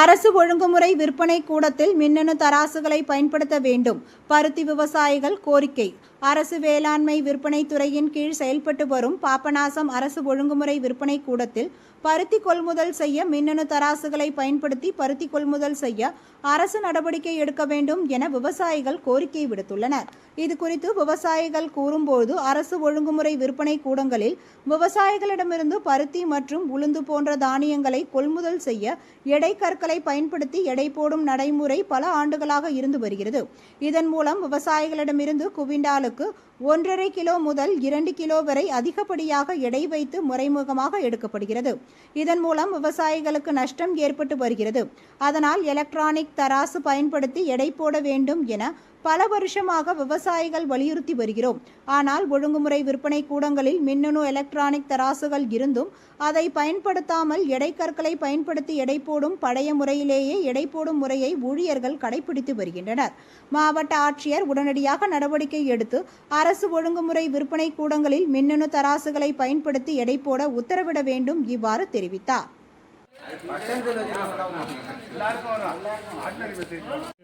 அரசு ஒழுங்குமுறை விற்பனை கூடத்தில் மின்னணு தராசுகளை பயன்படுத்த வேண்டும். பருத்தி விவசாயிகள் கோரிக்கை. அரசு வேளாண்மை விற்பனை துறையின் கீழ் செயல்பட்டு வரும் பாபநாசம் அரசு ஒழுங்குமுறை விற்பனை கூடத்தில் பருத்தி கொள்முதல் செய்ய மின்னணு தராசுகளை பயன்படுத்தி பருத்தி கொள்முதல் செய்ய அரசு நடவடிக்கை எடுக்க வேண்டும் என விவசாயிகள் கோரிக்கை விடுத்துள்ளனர். இது குறித்து விவசாயிகள் கூறும்போது அரசு ஒழுங்குமுறை விற்பனை கூடங்களில் விவசாயிகளிடமிருந்து பருத்தி மற்றும் உளுந்து போன்ற தானியங்களை கொள்முதல் செய்ய எடை கற்களை பயன்படுத்தி எடை போடும் நடைமுறை பல ஆண்டுகளாக இருந்து வருகிறது. இதன் மூலம் விவசாயிகளிடமிருந்து குவிண்டாலுக்கு ஒன்றரை கிலோ முதல் இரண்டு கிலோ வரை அதிகப்படியாக எடை வைத்து முறைமுகமாக எடுக்கப்படுகிறது. இதன் மூலம் விவசாயிகளுக்கு நஷ்டம் ஏற்பட்டு வருகிறது. அதனால் எலக்ட்ரானிக் தராசு பயன்படுத்தி எடை போட வேண்டும் என பல வருஷமாக விவசாயிகள் வலியுறுத்தி வருகிறோம். ஆனால் ஒழுங்குமுறை விற்பனை கூடங்களில் மின்னணு எலக்ட்ரானிக் தராசுகள் இருந்தும் அதை பயன்படுத்தாமல் எடைக்கற்களை பயன்படுத்தி எடை போடும் பழைய முறையிலேயே எடை போடும் முறையை ஊழியர்கள் கடைபிடித்து வருகின்றனர். மாவட்ட ஆட்சியர் உடனடியாக நடவடிக்கை எடுத்து அரசு ஒழுங்குமுறை விற்பனை கூடங்களில் மின்னணு தராசுகளை பயன்படுத்தி எடை போட உத்தரவிட வேண்டும் இவ்வாறு தெரிவித்தார்.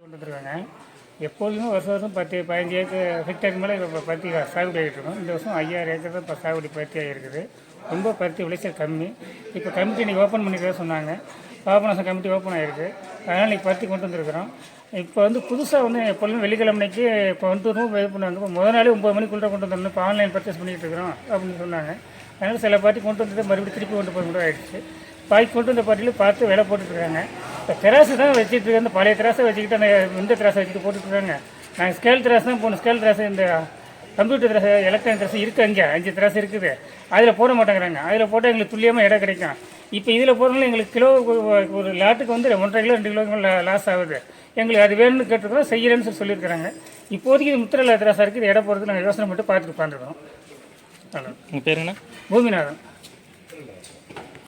கொண்டு வந்துருக்காங்க எப்போதுமே வருஷம் வருஷம் பத்து பதினஞ்சு ஏக்கர் ஹெக்டேர் மேலே இப்போ பருத்தி சாகுபடி ஆகிட்டு இருக்கோம். இந்த வருஷம் ஐயாயிரம் ஏக்கர் தான் இப்போ சாகுபடி பருத்தி ஆகிருக்குது ரொம்ப பருத்தி விளைச்சல் கம்மி. இப்போ கமிட்டி இன்றைக்கி ஓப்பன் பண்ணிக்கிறதா சொன்னாங்க. பாபநாசம் கமிட்டி ஓப்பன் ஆகிருக்கு அதனால் இன்றைக்கி பருத்தி கொண்டு வந்திருக்கிறோம். இப்போ வந்து புதுசாக வந்து எப்பொழுதும் வெள்ளிக்கிழமைக்கு இப்போ வந்து ரூம் இது பண்ணுவாங்க. இப்போ முதல் நாளே ஒம்பது மணிக்குள்ளே கொண்டு வந்துடணும் இப்போ ஆன்லைன் பர்ச்சேஸ் பண்ணிகிட்டு இருக்கிறோம் அப்படின்னு சொன்னாங்க. அதனால் சில பார்ட்டி கொண்டு வந்தது மறுபடியும் திருப்பி கொண்டு போகிற கூட ஆகிடுச்சு பாக்கி கொண்டு வந்த பார்ட்டியில் பார்த்து விலை போட்டுட்ருக்காங்க இப்போ திராசு தான் வச்சுட்டு இருக்க பழைய திராசை வச்சுக்கிட்டு அந்த இந்த திராசை வச்சுட்டு போட்டுட்ருக்காங்க நாங்கள் ஸ்கேல் திராஸ் தான் போகணும் ஸ்கேல் திராசு இந்த கம்ப்யூட்டர் திராசு எலக்ட்ரானிக் திராசு இருக்குது அங்கே. அஞ்சு திராசு இருக்குது. அதில் போட மாட்டேங்கிறாங்க. அதில் போட்டால் எங்களுக்கு துல்லியமாக இடம் கிடைக்கும். இப்போ இதில் போகிறதுனால எங்களுக்கு கிலோ ஒரு- லாட்டுக்கு வந்து ஒன்றரை கிலோ ரெண்டு கிலோ லாஸ் ஆகுது. எங்களுக்கு அது வேணும்னு கேட்டிருக்கோம் செய்யலன்னு சொல்லி சொல்லியிருக்கிறாங்க. இப்போதைக்கு இது முத்திரை திராசாக இருக்குது இது இடம் போகிறதுக்கு நாங்கள் யோசனை மட்டும் பார்த்துட்டு உட்காந்துருக்கோம். உங்கள் பேர் என்ன? பூமிநாதன்.